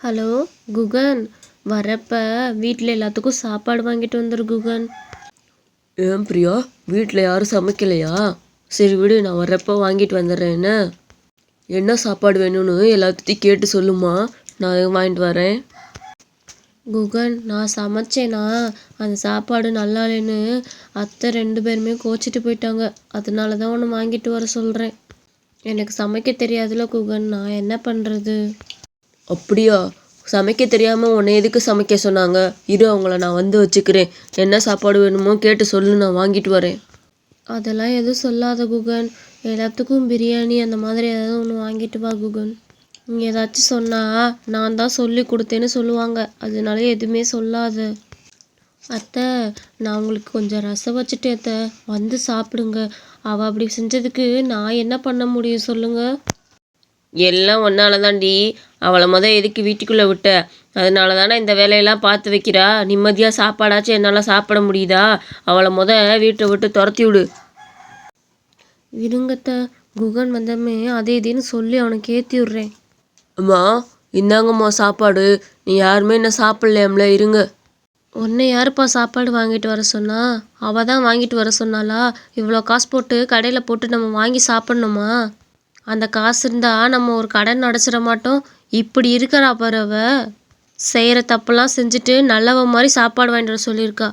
Hello Guhan. வரப்ப வீட்டில் எல்லாத்துக்கும் சாப்பாடு வாங்கிட்டு வந்துரு குகன். ஏன் பிரியா? வீட்டில் யாரும் சமைக்கலையா? சரி விடு நான் வர்றப்ப வாங்கிட்டு வந்துடுறேன் என்ன? என்ன சாப்பாடு வேணும்னு எல்லாத்தையும் கேட்டு சொல்லுமா? நான் வாங்கிட்டு வரேன். குகன் நான் சமைச்சேனா? அந்த சாப்பாடு நல்லா இல்லைன்னு அத்தை ரெண்டு பேருமே கோச்சிட்டு போயிட்டாங்க. அதனால தான் ஒன்று வாங்கிட்டு வர சொல்கிறேன் எனக்கு சமைக்க தெரியாதுல குகன். நான் என்ன பண்ணுறது அப்படியா? சமைக்க தெரியாமல் உன்னை எதுக்கு சமைக்க சொன்னாங்க? இரு அவங்கள நான் வந்து வச்சுக்கிறேன். என்ன சாப்பாடு வேணுமோ கேட்டு சொல்லு நான் வாங்கிட்டு வரேன். அதெல்லாம் எதுவும் சொல்லாத குகன். எல்லாத்துக்கும் பிரியாணி அந்த மாதிரி ஏதாவது ஒன்று வாங்கிட்டு வா குகன். நீ ஏதாச்சும் சொன்னா நான் தான் சொல்லி கொடுத்தேன்னு சொல்லுவாங்க. அதனால எதுவுமே சொல்லாத. அத்தை நான் உங்களுக்கு கொஞ்சம் ரசம் வச்சுட்டேன் அத்தை. வந்து சாப்பிடுங்க. அவள் அப்படி செஞ்சதுக்கு நான் என்ன பண்ண முடியும் சொல்லுங்கள் எல்லாம் ஒன்னால தாண்டி அவளை முத எதுக்கு வீட்டுக்குள்ளே விட்ட? அதனால தானே இந்த வேலையெல்லாம் பார்த்து வைக்கிறா? நிம்மதியாக சாப்பாடாச்சும் என்னால் சாப்பிட முடியுதா? அவளை முத வீட்டை விட்டு துரத்தி விடு. இருங்கத்த குகன் வந்தமே அதே இதுன்னு சொல்லி அவனுக்கு ஏற்றி விட்றேன். அம்மா இந்தாங்கம்மா சாப்பாடு. நீ யாருமே என்ன சாப்பிட்லையாம்ல இருங்க. உன்னை யாருப்பா சாப்பாடு வாங்கிட்டு வர சொன்னா? அவள் தான் வாங்கிட்டு வர சொன்னாளா? இவ்வளோ காசு போட்டு கடையில் போட்டு நம்ம வாங்கி சாப்பிட்ணுமா? அந்த காசு இருந்தா நம்ம ஒரு கடன் அடைச்சிட மாட்டோம். இப்படி இருக்கிறா பாரு அவ. செய்கிற தப்பெல்லாம் செஞ்சுட்டு நல்லவ மாதிரி சாப்பாடு வாங்கிட்டு வர சொல்லியிருக்கா.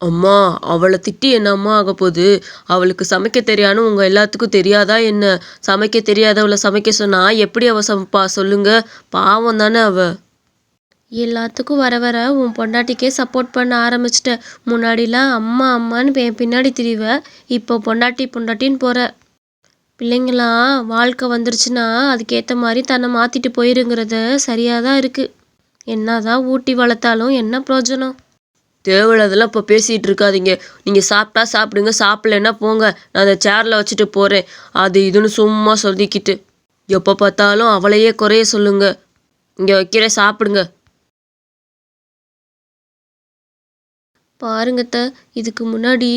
அம்மா அவளை திட்டி என்னம்மா ஆக போகுது? அவளுக்கு சமைக்க தெரியான்னு உங்கள் எல்லாத்துக்கும் தெரியாதா என்ன? சமைக்க தெரியாதவளை சமைக்க சொன்னா எப்படி அவ சமைப்பா? சொல்லுங்க. பாவம் தானே அவ. எல்லாத்துக்கும் வர வர உன் பொண்டாட்டிக்கே சப்போர்ட் பண்ண ஆரம்பிச்சிட்ட. முன்னாடிலாம் அம்மா அம்மான்னு என் பின்னாடி திரிவ. இப்போ பொண்டாட்டி பொண்டாட்டின்னு போற. பிள்ளைங்களாம் வாழ்க்கை வந்துருச்சுன்னா அதுக்கேற்ற மாதிரி தன்னை மாற்றிட்டு போயிருங்கிறது சரியாக தான் இருக்குது என்ன தான் ஊட்டி வளர்த்தாலும் என்ன பிரயோஜனம்? தேவையில்லாதெல்லாம் இப்போ பேசிகிட்டு இருக்காதீங்க. நீங்கள் சாப்பிட்டா சாப்பிடுங்க சாப்பிட்லன்னா போங்க. நான் அந்த சேரில் வச்சுட்டு போகிறேன் அது இதுன்னு சும்மா சொல்லிக்கிட்டு. எப்போ பார்த்தாலும் அவளையே குறைய சொல்லுங்க. இங்கே வைக்கிற சாப்பிடுங்க. பாருங்கத்த இதுக்கு முன்னாடி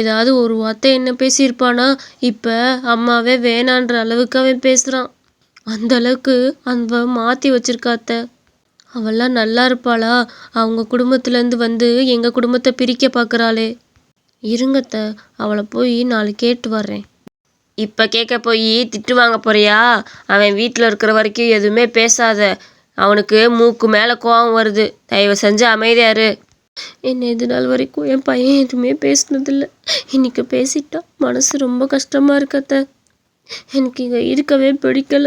ஏதாவது ஒரு வார்த்தை என்ன பேசியிருப்பானா இப்போ அம்மாவே வேணான்ற அளவுக்கு அவன் பேசுகிறான் அந்த அளவுக்கு அவ மாற்றி வச்சிருக்காத்த. அவெல்லாம் நல்லா இருப்பாளா? அவங்க குடும்பத்துலேருந்து வந்து எங்கள் குடும்பத்தை பிரிக்க பார்க்குறாளே இருங்கத்த அவளை போய் நாளை கேட்டு வர்றேன். இப்போ கேட்க போய் திட்டு வாங்க போறியா? அவன் வீட்டில் இருக்கிற வரைக்கும் எதுவுமே பேசாத. அவனுக்கு மூக்கு மேலே கோவம் வருது. தயவு செஞ்சு அமைதியாரு என்ன இது நாள் வரைக்கும் என் பையன் எதுவுமே பேசினதில்லை. இன்னைக்கு பேசிட்டா மனசு ரொம்ப கஷ்டமாக இருக்கத்த எனக்கு இங்கே இருக்கவே பிடிக்கல.